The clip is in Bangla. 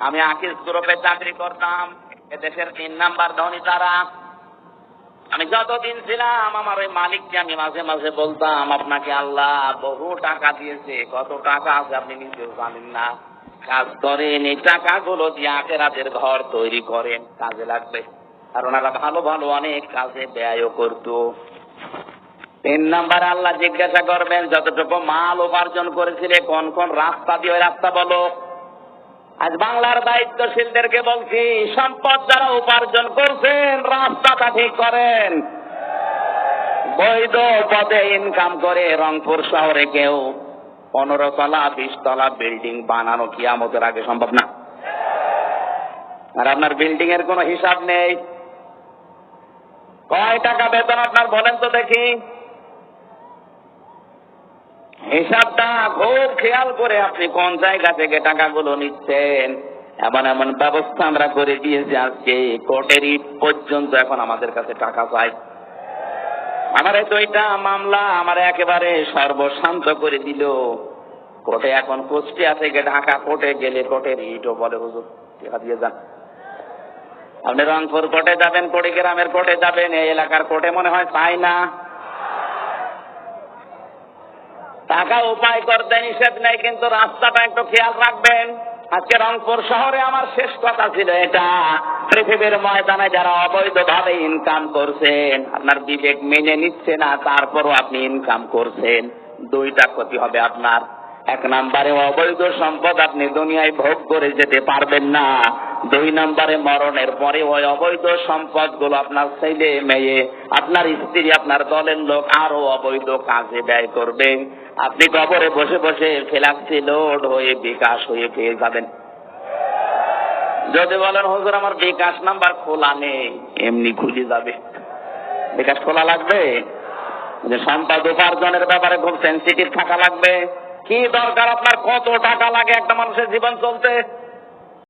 আমি আকিস গ্রুপে চাকরি করতাম, এদেশের তিন নাম্বার ধনী তারা। আমি যতদিন ছিলাম, আমার ওই মালিককে আমি মাঝে মাঝে বলতাম, আপনাকে আল্লাহ বহু টাকা দিয়েছে, কত টাকা আছে আপনি নিজেও জানেন না। কাজ করেন, এই টাকাগুলো দিয়ে আখেরাতের ঘর তৈরি করেন, কাজে লাগবে। আর ওনারা ভালো ভালো অনেক কাজে ব্যয়ও করতো। তিন নাম্বার আল্লাহ জিজ্ঞাসা করবেন, যতটুকু মাল উপার্জন করেছিলে, কোন কোন রাস্তা দিয়ে ওই রাস্তা বলো? আজ বাংলার দায়িত্বশীলদেরকে বলছি, সম্পদ যারা উপার্জন করছেন, রাস্তাটা ঠিক করেন। বৈধ পথে ইনকাম করে রংপুর শহরে কেউ পনেরো তলা, বিশ তলা বিল্ডিং বানানো কি আমাদের আগে সম্ভব না। আর আপনার বিল্ডিং এর কোনো হিসাব নেই। কয় টাকা বেতন আপনার বলেন তো দেখি। হিসাবটা খুব খেয়াল করে আপনি কোন জায়গা থেকে টাকাগুলো নিচ্ছেন? এমন এমন ব্যবস্থা আমরা করে দিয়েছি আজকে। কোর্টেরই পর্যন্ত এখন আমাদের কাছে টাকা চাই। আমার দুইটা মামলা আমার একেবারে সর্বশান্ত করে দিল। কোর্টে এখন কুষ্টিয়া থেকে ঢাকা কোর্টে গেলে কোর্টের ইটও বলে, হুজুর, টাকা দিয়ে যান। আপনি রংপুর কোর্টে যাবেন, কুড়িগ্রামের কোর্টে যাবেন, এই এলাকার কোর্টে মনে হয় পাই না। টাকা উপায় করতে নিষেধ নেই, কিন্তু রাস্তাটা একটু খেয়াল রাখবেন। আজকে রংপুর শহরে আমার শেষ কথা ছিল এটা। পৃথিবীর ময়দানে যারা অবৈধভাবে ইনকাম করছেন, আপনার বিবেক মেনে নিচ্ছে না, তারপরও আপনি ইনকাম করছেন। দুইটা ক্ষতি হবে আপনার। এক নম্বরে অবৈধ সম্পদ আপনি দুনিয়ায় ভোগ করে যেতে পারবেন না। দুই নম্বরে মরণের পরে ওই অবৈধ সম্পদগুলো আপনার ছেলে, মেয়ে, আপনার স্ত্রী, আপনার দলের লোক আরও অবৈধ কাজে ব্যয় করবে। আপনি কবরে বসে বসে ফেলাক্সি লোড হয়ে বিকাশ হয়ে পেয়ে যাবেন। যদি বলেন, হুজুর, আমার বিকাশ নাম্বার খোলা নেই। এমনি খুঁজে যাবে। বিকাশ খোলা লাগবে? যে সম্পদ উপার্জনের ব্যাপারে খুব সেন্সিটিভ থাকা লাগবে। কি দরকার আপনার? কত টাকা লাগে একটা মানুষের জীবন চলতে?